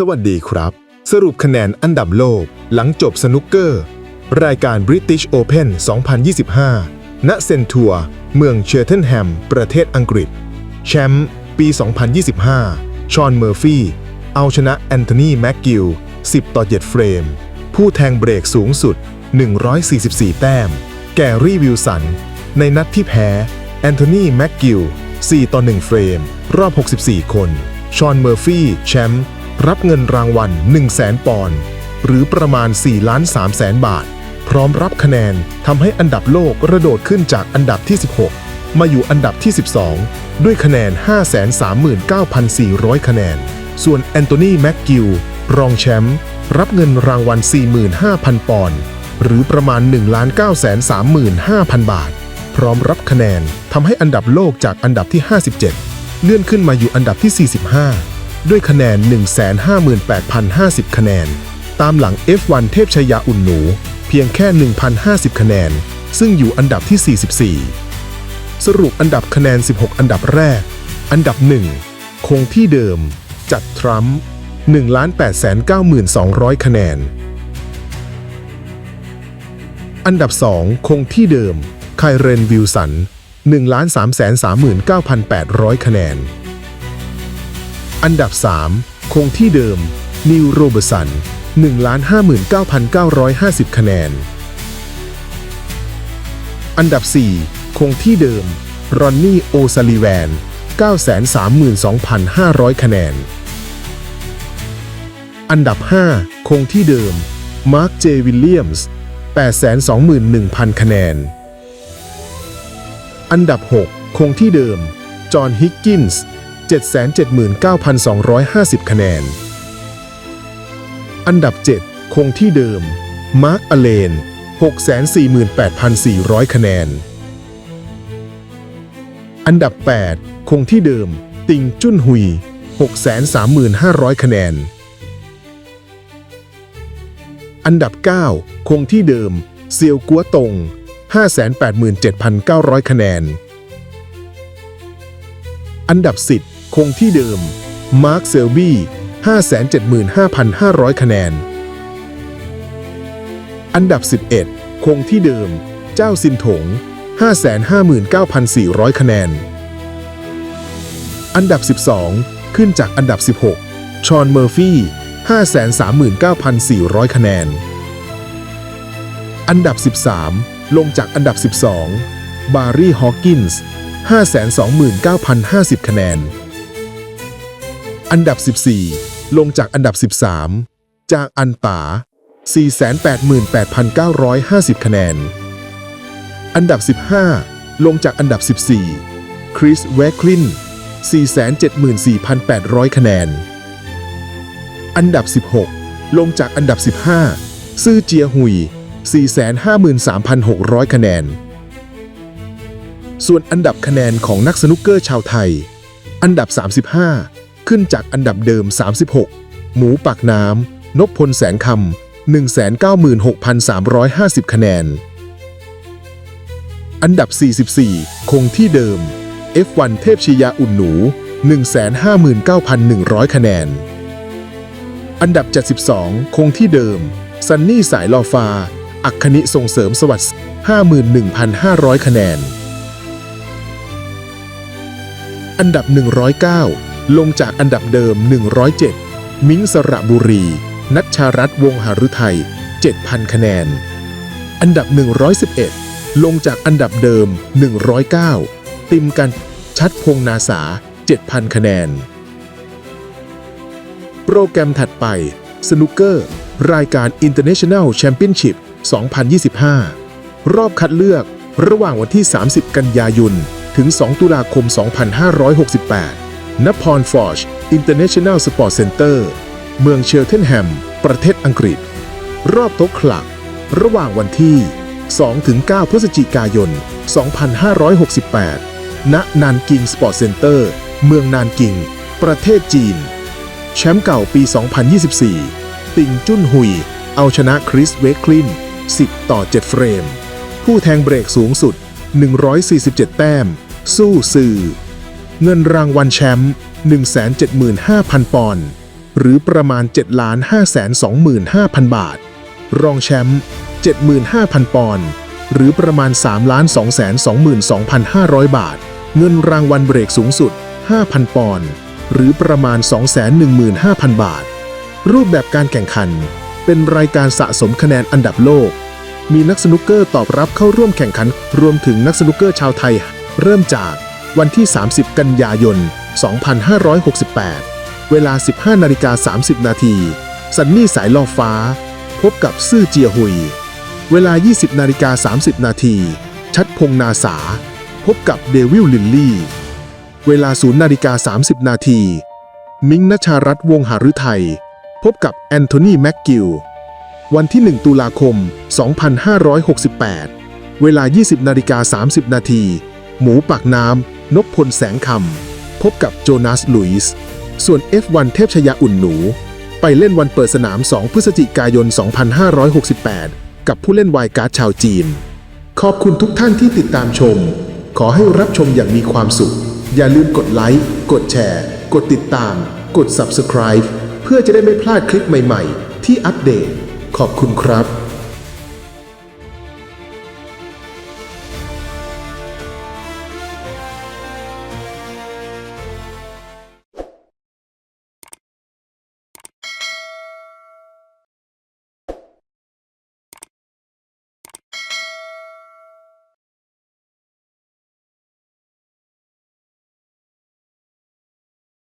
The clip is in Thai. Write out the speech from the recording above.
สวัสดีครับ สรุปคะแนนอันดับโลก หลังจบสนุกเกอร์ รายการ British Open 2025 ณ เซนทัวร์เมืองเชอร์เทนแฮม ประเทศอังกฤษ แชมป์ปี 2025 ชอนเมอร์ฟี่ เอาชนะแอนโทนีแม็กกิล 10 ต่อ 7 เฟรม ผู้แทงเบรกสูงสุด 144 แต้ม แกรี่วิลสัน ในนัดที่แพ้ แอนโทนีแม็กกิล 4 ต่อ 1 เฟรม รอบ 64 คน ชอนเมอร์ฟี่ แชมป์ รับเงินรางวัล 1 0 0 0 0แปอนด์หรือประมาณ 4 ล้าน3แสนบาท พร้อมรับคะแนนทำให้อันดับโลกกระโดดขึ้นจากอันดับที่ 16 มาอยู่อันดับที่ 12 ด้วยคะแนน 539,400 คะแนน ส่วนแอนโทนีแม็กกิลรองแชมป์รับเงินรางวัล 45,000 ปอนด์หรือประมาณ 1 9 3 5 0 0 0 บาท พร้อมรับคะแนนทำให้อันดับโลกจากอันดับที่ 57 เลื่อนขึ้นมาอยู่อันดับที่ 45 ด้วยคะแนน 158,050 คะแนน ตามหลัง F1 เทพชยาอุ่นหนู เพียงแค่ 1,050 คะแนน ซึ่งอยู่อันดับที่ 44 สรุปอันดับคะแนน 16 อันดับแรก อันดับ 1 คงที่เดิม จัดทรัมป์1,892,200 คะแนน อันดับ 2 คงที่เดิม ไคเรนวิลสัน1,339,800 คะแนน อันดับ 3 คงที่เดิม นิวโรเบสัน 1,59,950 คะแนน อันดับ 4 คงที่เดิม รอนนี่โอซาลิแวน 932,500 คะแนน อันดับ 5 คงที่เดิม มาร์ค เจ วิลเลียมส์ 821,000 คะแนน อันดับ 6 คงที่เดิม จอห์น ฮิกกินส์ 779,250 คะแนน อันดับ 7 คงที่เดิม มาร์คอเลน 648,400 คะแนน อันดับ 8 คงที่เดิม ติงจุนฮุย 635,000 คะแนน อันดับ 9 คงที่เดิม เซียวกัวตง 587,900 คะแนน อันดับ 10 คงที่เดิม มาร์คเซลบี้575,500 คะแนน อันดับ 11 คงที่เดิม เจ้าซินถง 559,400 คะแนน อันดับ 12 ขึ้นจากอันดับ 16 ชอนเมอร์ฟี่ 539,400 คะแนน อันดับ 13 ลงจากอันดับ 12 บารี่ ฮอว์กินส์ 529,050 คะแนน อันดับ 14 ลงจากอันดับ 13 จางอันตา 488,950 คะแนน อันดับ 15 ลงจากอันดับ 14 คริสแวคลิน 474,800 คะแนน อันดับ 16 ลงจากอันดับ 15 ซื่อเจียหุย 453,600 คะแนน ส่วนอันดับคะแนนของนักสนุกเกอร์ชาวไทย อันดับ 35 ขึ้นจากอันดับเดิม 36 หมูปากน้ำนพพลแสงคำ196,350 คะแนน อันดับ 44 คงที่เดิม F1 เทพชียาอุ่นหนู 159,100 คะแนน อันดับ 72 คงที่เดิม ซันนี่สายลอฟ้า อัคคณิส่งเสริมสวัสดิ์51,500 คะแนน อันดับ 109 ลงจากอันดับเดิม 107 มิ้งสระบุรี นัชชารัตน์วงหฤทัย 7,000 คะแนน อันดับ 111 ลงจากอันดับเดิม 109 ติมกันชัดพงนาสา 7,000 คะแนน โปรแกรมถัดไป สนุกเกอร์ รายการ International Championship 2025 รอบคัดเลือกระหว่างวันที่ 30 กันยายน ถึง 2 ตุลาคม 2568 นพรฟอร์ช International Sport Center เตอร์ เมืองเชลเทนแฮม ประเทศอังกฤษ รอบโต๊ะคลักระหว่างวันที่ 2-9 พฤศจิกายน 2568 ณ นานกิงสปอร์ตเซ็นเตอร์ เมืองนานกิง ประเทศจีน แชมป์เก่าปี 2024 ติงจุนหุย เอาชนะคริสเวคลิน 10 ต่อ 7 เฟรม ผู้แทงเบรกสูงสุด 147 แต้ม สู้สื่อ เงินรางวัลแชมป์ 175,000 ปอนด์ หรือประมาณ 7 5 2 5 0 0 0 บาท รองแชมป์ 75,000 ปอนด์ หรือประมาณ 3 2 2 2 5 0 0 บาท เงินรางวัลเบรกสูงสุด 5,000 ปอนด์ หรือประมาณ 215,000 บาท รูปแบบการแข่งขัน เป็นรายการสะสมคะแนนอันดับโลก มีนักสนุกเกอร์ตอบรับเข้าร่วมแข่งขัน รวมถึงนักสนุกเกอร์ชาวไทย เริ่มจาก วันที่ 30 กันยายน 2568 เวลา 15นาฬิกา30 นาทีสันนี่สายล่อฟ้า พบกับซื่อเจียหุย เวลา 20นาฬิกา30 นาที ชัดพงนาสา พบกับเดวิลลินลี่ เวลา 0นาฬิกา30 นาที มิงนชารัตน์วงหฤทัย พบกับแอนโทนีแม็กกิล วันที่ 1 ตุลาคม 2568 เวลา 20นาฬิกา30 นาที หมูปากน้ำ นพพลแสงคำพบกับโจนาสลุยส์ส่วน F1 เทพชยาอุ่นหนู ไปเล่นวันเปิดสนาม 2 พฤศจิกายน 2568 กับผู้เล่นวายการ์ดชาวจีน ขอบคุณทุกท่านที่ติดตามชม ขอให้รับชมอย่างมีความสุข อย่าลืมกดไลค์กดแชร์ กดติดตาม กด Subscribe เพื่อจะได้ไม่พลาดคลิปใหม่ ๆ ที่อัปเดต ขอบคุณครับ